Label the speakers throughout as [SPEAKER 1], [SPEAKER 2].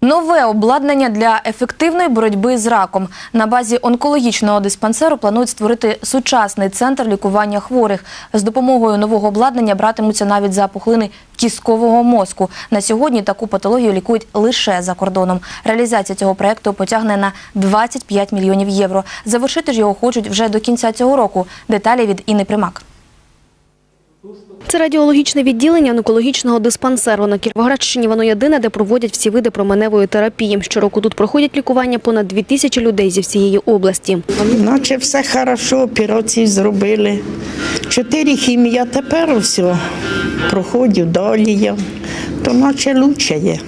[SPEAKER 1] Нове обладнання для ефективної боротьби з раком. На базі онкологічного диспансеру планують створити сучасний центр лікування хворих. З допомогою нового обладнання братимуться навіть за пухлини кісткового мозку. На сьогодні таку патологію лікують лише за кордоном. Реалізація цього проекту потягне на 25 мільйонів євро. Завершити ж його хочуть вже до кінця цього року. Деталі від Інни Примак.
[SPEAKER 2] Це радіологічне відділення онкологічного диспансеру. На Кіровоградщині воно єдине, де проводять всі види променевої терапії. Щороку тут проходять лікування понад дві тисячі людей зі всієї області.
[SPEAKER 3] Наче все хорошо, операції зробили. Чотири хімія, тепер все. Проходив далі я. То наче лучше є.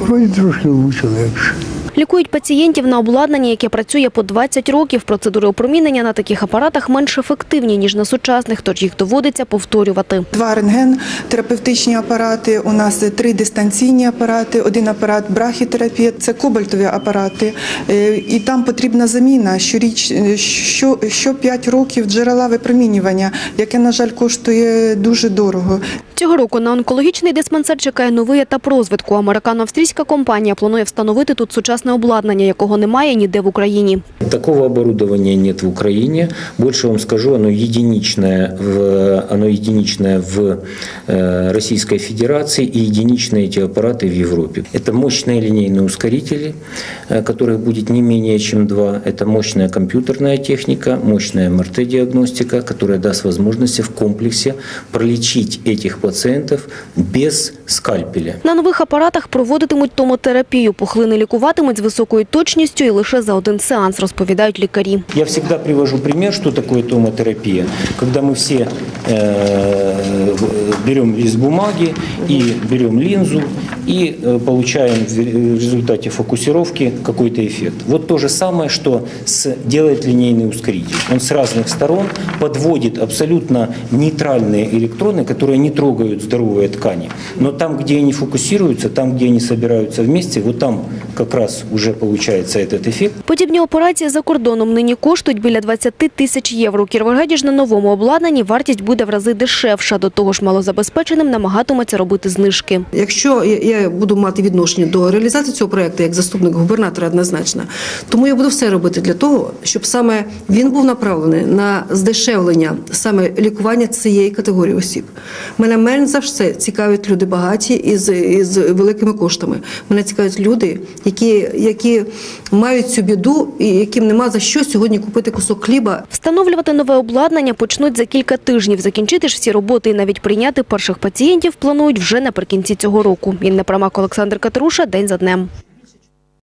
[SPEAKER 4] Вроді трошки лучше легше.
[SPEAKER 2] Лікують пацієнтів на обладнанні, яке працює по 20 років. Процедури опромінення на таких апаратах менш ефективні, ніж на сучасних, тож їх доводиться повторювати.
[SPEAKER 5] Два рентген-терапевтичні апарати. У нас три дистанційні апарати, один апарат брахітерапія, це кобальтові апарати. Е, І там потрібна заміна щоріч, е, що, що 5 років джерела випромінювання, яке, на жаль, коштує дуже дорого.
[SPEAKER 2] Цього року на онкологічний диспансер чекає новий етап розвитку. Американо-австрійська компанія планує встановити тут сучасне обладнання, якого немає ніде в Україні.
[SPEAKER 6] Такого оборудования нет в Украине. Больше вам скажу, оно единичное в, оно единичное в э, Российской Федерации и единичные эти аппараты в Европе. Это мощные линейные ускорители, э, которых будет не менее чем два. Это мощная компьютерная техника, мощная МРТ-диагностика, которая даст возможность в комплексе пролечить этих пациентов без скальпеля.
[SPEAKER 2] На нових апаратах проводитимуть томотерапію. Пухлини лікуватимуть з високою точністю і лише за один сеанс, розповідають лікарі.
[SPEAKER 6] Я всегда привожу приклад, що таке томотерапія, коли ми все э, берем лист бумаги и берем линзу и э, получаем в в результате фокусировки какой-то эффект. Вот то же самое, что с, делает линейный ускоритель. Он с разных сторон подводит абсолютно нейтральные электроны, которые не трогают здоровые ткани. Но там, где они фокусируются, там, где они собираются вместе, вот там как раз уже получается этот эффект.
[SPEAKER 2] Подібні операції за кордоном нині коштують біля 20 тисяч євро. У Кіровограді ж на новому обладнанні вартість буде в рази дешевша. До того ж, малозабезпеченим намагатиметься робити знижки.
[SPEAKER 7] Якщо я- я буду мати відношення до реалізації цього проекту як заступник губернатора однозначно, тому я буду все робити для того, щоб саме він був направлений на здешевлення саме лікування цієї категорії осіб. Мене менш за все цікавлять люди багаті із, із великими коштами. Мене цікавлять люди, які, які мають цю біду і яким нема за що сьогодні купити кусок хліба
[SPEAKER 2] Встановлювати нове обладнання почнуть за кілька тижнів. Закінчити ж всі роботи і навіть прийняти перших пацієнтів планують вже наприкінці цього року. Інна Прамак, Олександр Катеруша. День за днем.